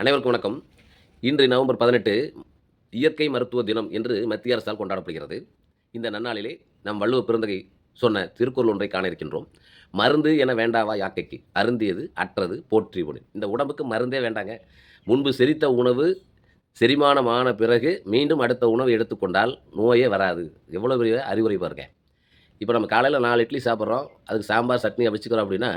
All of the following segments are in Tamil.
அனைவருக்கும் வணக்கம். இன்று நவம்பர் பதினெட்டு இயற்கை மருத்துவ தினம் என்று மத்திய அரசால் கொண்டாடப்படுகிறது. இந்த நன்னாளிலே நம் வள்ளுவ பிறந்தகை சொன்ன திருக்குறள் ஒன்றை காண இருக்கின்றோம் மருந்து என வேண்டாவா யாக்கைக்கு? அருந்தியது அற்றது போற்றி உணவு இந்த உடம்புக்கு மருந்தே வேண்டாங்க. முன்பு செரித்த உணவு செரிமானமான பிறகு மீண்டும் அடுத்த உணவு எடுத்துக்கொண்டால் நோயே வராது. எவ்வளோ பெரிய அறிவுரை பாருங்கள் இப்போ நம்ம காலையில் நாலு இட்லி சாப்பிட்றோம் அதுக்கு சாம்பார் சட்னி வச்சுக்கிறோம் அப்படின்னா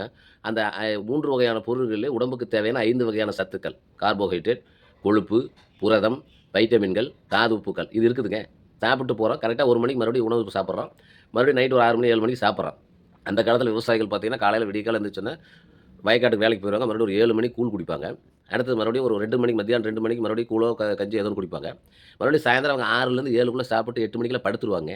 அந்த மூன்று வகையான பொருள்களில் உடம்புக்கு தேவையான ஐந்து வகையான சத்துக்கள். கார்போஹைட்ரேட் கொழுப்பு புரதம் வைட்டமின்கள் தாது உப்புக்கள். இது இருக்குதுங்க. சாப்பிட்டு போகிறோம் கரெக்டாக ஒரு மணிக்கு மறுபடியும் உணவு சாப்பிட்றோம். மறுபடியும் நைட்டு ஒரு ஆறு மணி ஏழு மணிக்கு சாப்பிட்றோம். அந்த காலத்தில் விவசாயிகள் பார்த்தீங்கன்னா காலையில் விடியக்காலம் இருந்துச்சுன்னா வயக்காட்டுக்கு வேலைக்கு போயிடுவாங்க மறுபடியும் ஒரு ஏழு மணிக்கு கூழ் குடிப்பாங்க. அடுத்தது மறுபடியும் ஒரு ரெண்டு மணிக்கு மத்தியானம் ரெண்டு மணிக்கு மறுபடியும் கூழோ க கஞ்சி எதுவும் குடிப்பாங்க. மறுபடியும் சாயந்தரம் அவங்க ஆறுலேருந்து ஏழுக்குள்ளே சாப்பிட்டு எட்டு மணிக்கெல்லாம் படுத்துருவாங்க.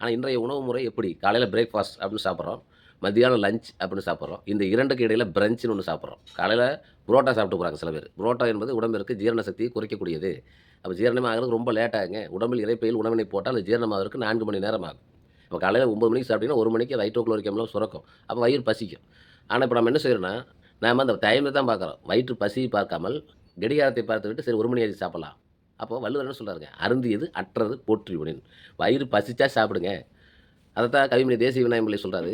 ஆனால் இன்றைய உணவு முறை எப்படி? காலையில் பிரேக்ஃபாஸ்ட் அப்படின்னு சாப்பிட்றோம். மத்தியானம் லஞ்ச் அப்படின்னு சாப்பிட்றோம். இந்த இரண்டுக்கு இடையில் பிரஞ்சுன்னு ஒன்று சாப்பிட்றோம். காலையில் புரோட்டா சாப்பிட்டு போகிறாங்க சில பேர். புரோட்டா என்பது உடம்பிற்கு ஜீரண சக்தியை குறைக்கக்கூடியது. அப்போ ஜீரணம் ஆகிறது ரொம்ப லேட்டாகுங்க உடம்பில் இறைப்பையில் உணவினை போட்டால் அது ஜீரணமாகிறதுக்கு நான்கு மணி நேரம் ஆகும். இப்போ காலையில் ஒம்பது மணிக்கு சாப்பிட்டீங்கன்னா ஒரு மணிக்கு அது ஹைட்ரோக்ளோரிக் அமிலம் சுரக்கும். அப்போ வயிறு பசிக்கும். ஆனால் இப்போ நம்ம என்ன செய்யறோம்னா நாம் அந்த டைமில் தான் பார்க்குறோம். வயிற்று பசி பார்க்காமல் கடிகாரத்தை பார்த்து விட்டு சரி ஒரு மணி ஆச்சு சாப்பிடலாம். அப்போ வள்ளுவர் என்ன சொல்கிறாருங்க அருந்தியது அற்றது போற்றி உடனே வயிறு பசிச்சா சாப்பிடுங்க. அதைத்தான் கவிமணி தேசிய விநாயகம்பிள்ளை சொல்கிறாரு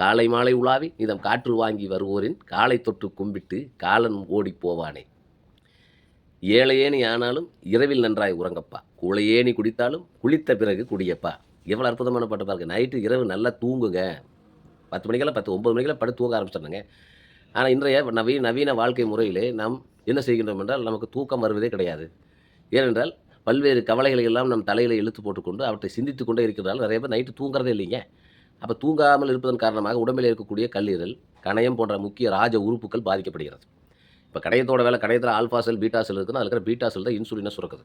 காலை மாலை உலாவி இதம் காற்று வாங்கி வருவோரின். காலை தொட்டு கும்பிட்டு காலன் ஓடி போவானே. ஏழையேனி ஆனாலும் இரவில் நன்றாய் உறங்கப்பா. குளையேனி குடித்தாலும் குளித்த பிறகு குடியப்பா. எவ்வளோ அற்புதமான பாட்டு பாருங்க. நைட்டு இரவு நல்லா தூங்குங்க. பத்து மணிக்கெல்லாம் பத்து ஒம்பது மணிக்கெல்லாம் படுத்து தூங்க ஆரம்பிச்சிட்டாங்க ஆனால் இன்றைய நவீன நவீன வாழ்க்கை முறையிலே நாம் என்ன செய்கின்றோம் என்றால் நமக்கு தூக்கம் வருவதே கிடையாது. ஏனென்றால் பல்வேறு கவலைகளை எல்லாம் நம் தலையில் இழுத்து போட்டுக்கொண்டு அவற்றை சிந்தித்து கொண்டே இருக்கிறதால் நிறைய பேர் நைட்டு தூங்குறதே இல்லைங்க. அப்போ தூங்காமல் இருப்பதன் காரணமாக உடம்பில் இருக்கக்கூடிய கல்லீரல் கணையம் போன்ற முக்கிய ராஜ உறுப்புகள் பாதிக்கப்படுகிறது. இப்போ கணையத்தோட வேலை கணையத்தில் ஆல்ஃபா செல் பீட்டா செல் இருக்குன்னா அதில் இருக்கிற பீட்டா செல் தான் இன்சுலினை சுரக்குது.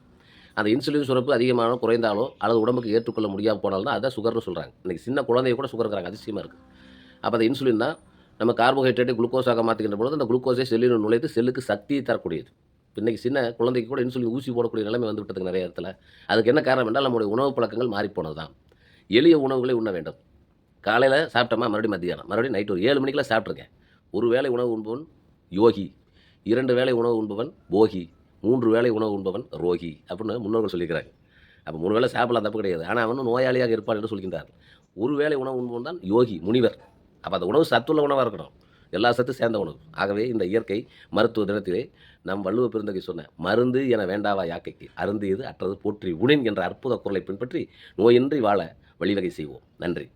அந்த இன்சுலின் சுரப்பு அதிகமான குறைந்தாலோ அல்லது உடம்புக்கு ஏற்றுக்கொள்ள முடியாமல் போனாலும் தான் அதை சுகர்னு சொல்கிறாங்க இன்றைக்கி சின்ன குழந்தைய கூட சுகருங்கிறாங்க அதிசயமாக இருக்குது அப்போ அந்த இன்சுலின் தான் நம்ம கார்போஹைட்ரேட்டை குளுக்கோஸாக மாற்றிக்கின்ற பொழுது அந்த குளுக்கோஸை செல்லில் நுழைத்து செல்லுக்கு சக்தியை தரக்கூடியது. இன்றைக்கி சின்ன குழந்தைக்கு கூட இன்சுலின் ஊசி போடக்கூடிய நிலைமை வந்து விட்டதுங்க நிறைய இடத்துல. அதுக்கு என்ன காரணம் என்றால் நம்முடைய உணவு பழக்கங்கள் மாறிப்போனது தான் எளிய உணவுகளை உண்ண வேண்டும். காலையில் சாப்பிட்டோமா? மறுபடியும் மத்தியானம். மறுபடியும் நைட்டு ஒரு ஏழு மணிக்கெல்லாம் சாப்பிட்ருக்கேன். ஒரு வேளை உணவு உண்பவன் யோகி. இரண்டு வேளை உணவு உண்பவன் போகி. மூன்று வேளை உணவு உண்பவன் ரோகி அப்படின்னு முன்னோர்கள் சொல்லிக்கிறாங்க. அப்போ மூணு வேளை சாப்பிடலாம் தப்பு கிடையாது. ஆனால் அவனும் நோயாளியாக இருப்பான் என்று சொல்கின்றார் ஒரு வேளை உணவு உண்பவன் தான் யோகி முனிவர். அப்போ அந்த உணவு சத்துள்ள உணவாக இருக்கணும் எல்லா சத்து சேர்ந்த உணவு ஆகவே இந்த இயற்கை மருத்துவ தினத்திலே நம் வள்ளுவ பெருந்தகை சொன்ன மருந்து என வேண்டாவா யாக்கைக்கு? அருந்து இது அற்றது போற்றி உணின் என்ற அற்புத குரலை பின்பற்றி நோயின்றி வாழ வழிவகை செய்வோம். நன்றி.